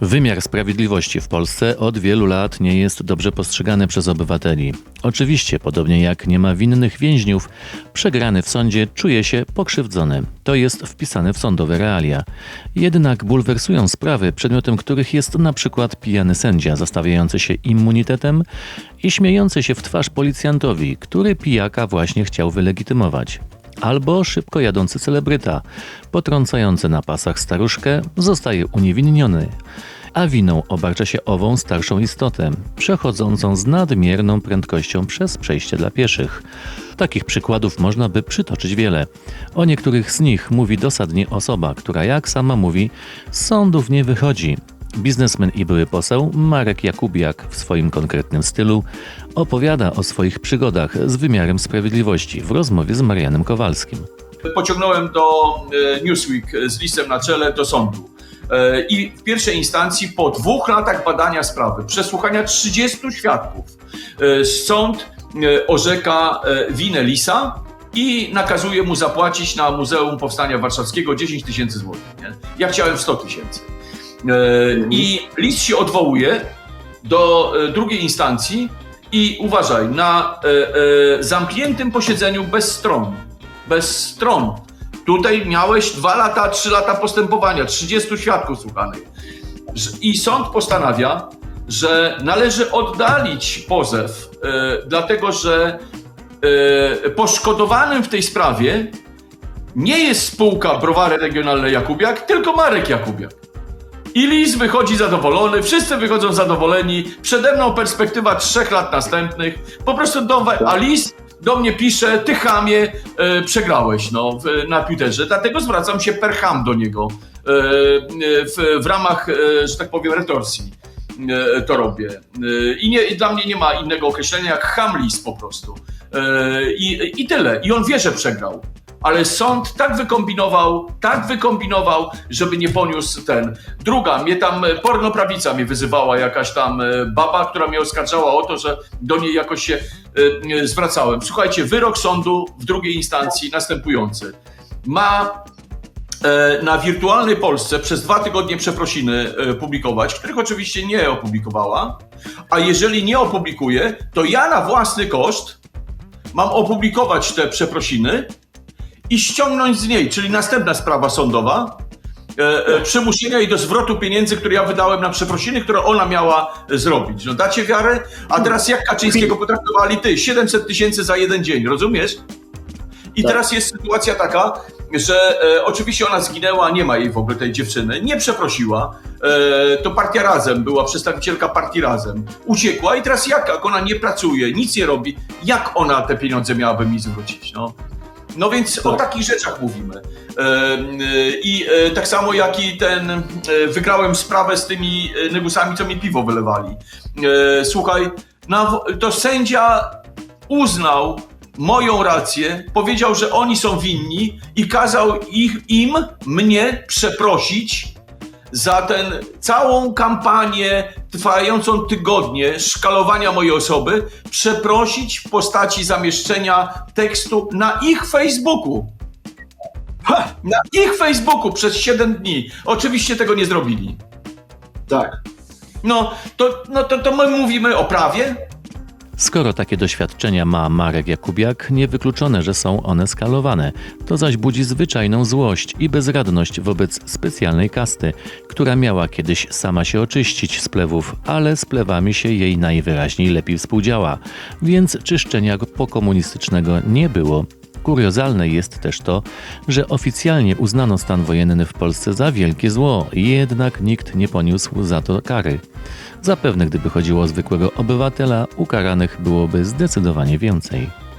Wymiar sprawiedliwości w Polsce od wielu lat nie jest dobrze postrzegany przez obywateli. Oczywiście, podobnie jak nie ma winnych więźniów, przegrany w sądzie czuje się pokrzywdzony. To jest wpisane w sądowe realia. Jednak bulwersują sprawy, przedmiotem których jest na przykład pijany sędzia zastawiający się immunitetem i śmiejący się w twarz policjantowi, który pijaka właśnie chciał wylegitymować albo szybko jadący celebryta, potrącający na pasach staruszkę, zostaje uniewinniony, a winą obarcza się ową starszą istotę, przechodzącą z nadmierną prędkością przez przejście dla pieszych. Takich przykładów można by przytoczyć wiele. O niektórych z nich mówi dosadnie osoba, która jak sama mówi, z sądów nie wychodzi, Biznesmen i były poseł Marek Jakubiak w swoim konkretnym stylu opowiada o swoich przygodach z wymiarem sprawiedliwości w rozmowie z Marianem Kowalskim. Pociągnąłem do e, Newsweek z listem na czele do sądu. E, I w pierwszej instancji, po dwóch latach badania sprawy, przesłuchania 30 świadków, e, sąd orzeka winę Lisa i nakazuje mu zapłacić na Muzeum Powstania Warszawskiego 10 tysięcy złotych. Ja chciałem 100 tysięcy. I list się odwołuje do drugiej instancji i uważaj, na zamkniętym posiedzeniu bez stron bez stron. Tutaj miałeś dwa lata, trzy lata postępowania, 30 świadków słuchanych. I sąd postanawia, że należy oddalić pozew, e, dlatego że e, poszkodowanym w tej sprawie nie jest spółka Browary Regionalne Jakubiak, tylko Marek Jakubiak. I Lis wychodzi zadowolony, wszyscy wychodzą zadowoleni. Przede mną perspektywa trzech lat następnych. Po prostu do, a Lis do mnie pisze, ty chamie, e, przegrałeś no, w, na Twitterze, dlatego zwracam się per ham do niego e, w, w ramach, e, że tak powiem, retorsji e, to robię. E, I, nie, I dla mnie nie ma innego określenia jak hamlis po prostu. E, I, I tyle. I on wie, że przegrał ale sąd tak wykombinował, tak wykombinował, żeby nie poniósł ten. Druga, mnie tam e, pornoprawica mnie wyzywała, jakaś tam e, baba, która mnie oskarżała o to, że do niej jakoś się y, zwracałem. Słuchajcie, wyrok sądu w drugiej instancji następujący. Ma na wirtualnej Polsce przez dwa tygodnie przeprosiny publikować, których oczywiście nie opublikowała, a jeżeli nie opublikuje, to ja na własny koszt mam opublikować te przeprosiny i ściągnąć z niej, czyli następna sprawa sądowa, e, e, przymusienia jej do zwrotu pieniędzy, które ja wydałem na przeprosiny, które ona miała zrobić. No dacie wiarę? A teraz jak Kaczyńskiego potraktowali ty? 700 tysięcy za jeden dzień, rozumiesz? I tak. teraz jest sytuacja taka, że e, oczywiście ona zginęła, nie ma jej w ogóle tej dziewczyny, nie przeprosiła. E, to partia Razem była, przedstawicielka partii Razem. Uciekła i teraz jak, jak ona nie pracuje, nic nie robi, jak ona te pieniądze miałaby mi zwrócić? No? No więc tak. o takich rzeczach mówimy. E, e, I e, tak samo jak i ten, wygrałem sprawę z tymi negusami, co mi piwo wylewali. Słuchaj, to sędzia uznał moją rację, powiedział, że oni są winni i kazał ich, im, mnie przeprosić za tę całą kampanię trwającą tygodnie szkalowania mojej osoby, przeprosić w postaci zamieszczenia tekstu na ich Facebooku. Ha, na ich Facebooku przez 7 dni. Oczywiście tego nie zrobili. Tak. No, to, no to, to my mówimy o prawie, Skoro takie doświadczenia ma Marek Jakubiak, niewykluczone, że są one skalowane. To zaś budzi zwyczajną złość i bezradność wobec specjalnej kasty, która miała kiedyś sama się oczyścić z plewów, ale z plewami się jej najwyraźniej lepiej współdziała, więc czyszczenia pokomunistycznego nie było. Kuriozalne jest też to, że oficjalnie uznano stan wojenny w Polsce za wielkie zło, jednak nikt nie poniósł za to kary. Zapewne gdyby chodziło o zwykłego obywatela, ukaranych byłoby zdecydowanie więcej.